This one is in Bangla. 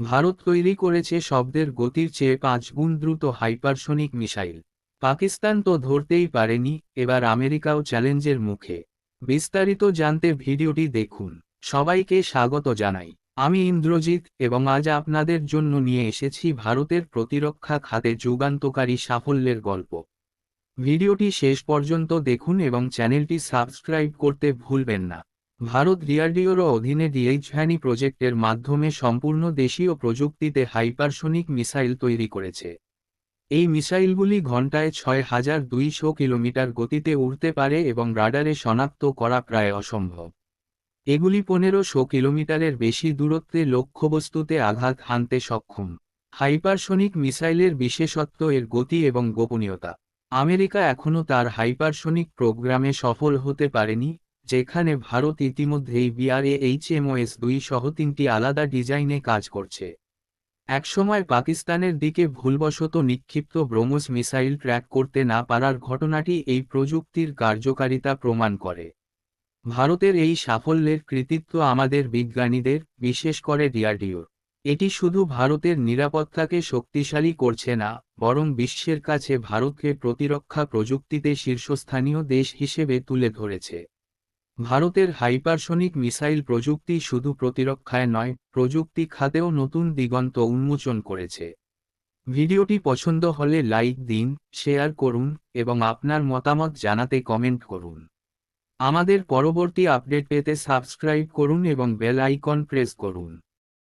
ভারত তৈরি করেছে শব্দের গতির চেয়ে পাঁচ গুণ দ্রুত হাইপারসোনিক মিসাইল। পাকিস্তান তো ধরতেই পারেনি, এবার আমেরিকাও চ্যালেঞ্জের মুখে। বিস্তারিত জানতে ভিডিওটি দেখুন। সবাইকে স্বাগত জানাই। আমি ইন্দ্রজিৎ এবং আজ আপনাদের জন্য নিয়ে এসেছি ভারতের প্রতিরক্ষা খাতে যুগান্তকারী সাফল্যের গল্প। ভিডিওটি শেষ পর্যন্ত দেখুন এবং চ্যানেলটি সাবস্ক্রাইব করতে ভুলবেন না। ভারত ডিআরডিওর অধীনে ডিএইচ ভ্যানি প্রজেক্টের মাধ্যমে সম্পূর্ণ দেশীয় প্রযুক্তিতে হাইপারসোনিক মিসাইল তৈরি করেছে। এই মিসাইলগুলি ঘণ্টায় ছয় হাজার দুইশো কিলোমিটার গতিতে উড়তে পারে এবং রাডারে শনাক্ত করা প্রায় অসম্ভব। এগুলি পনেরোশো কিলোমিটারের বেশি দূরত্বে লক্ষ্যবস্তুতে আঘাত হানতে সক্ষম। হাইপারসোনিক মিসাইলের বিশেষত্ব এর গতি এবং গোপনীয়তা। আমেরিকা এখনও তার হাইপারসোনিক প্রোগ্রামে সফল হতে পারেনি যেখানে ভারত ইতিমধ্যেই বিআরএএইচএমওএস দুই সহ তিনটি আলাদা ডিজাইনে কাজ করছে। একসময় পাকিস্তানের দিকে ভুলবশত নিক্ষিপ্ত ব্রহ্মস মিসাইল ট্র্যাক করতে না পারার ঘটনাটি এই প্রযুক্তির কার্যকারিতা প্রমাণ করে। ভারতের এই সাফল্যের কৃতিত্ব আমাদের বিজ্ঞানীদের, বিশেষ করে ডিআরডিওর। এটি শুধু ভারতের নিরাপত্তাকে শক্তিশালী করছে না, বরং বিশ্বের কাছে ভারতকে প্রতিরক্ষা প্রযুক্তিতে শীর্ষস্থানীয় দেশ হিসেবে তুলে ধরেছে। ভারতের হাইপারসনিক মিসাইল প্রযুক্তি শুধু প্রতিরক্ষায় নয়, প্রযুক্তি খাতেও নতুন দিগন্ত উন্মোচন করেছে। ভিডিওটি পছন্দ হলে লাইক দিন, শেয়ার করুন, এবং আপনার মতামত জানাতে কমেন্ট করুন। আমাদের পরবর্তী আপডেট পেতে সাবস্ক্রাইব করুন এবং বেল আইকন প্রেস করুন।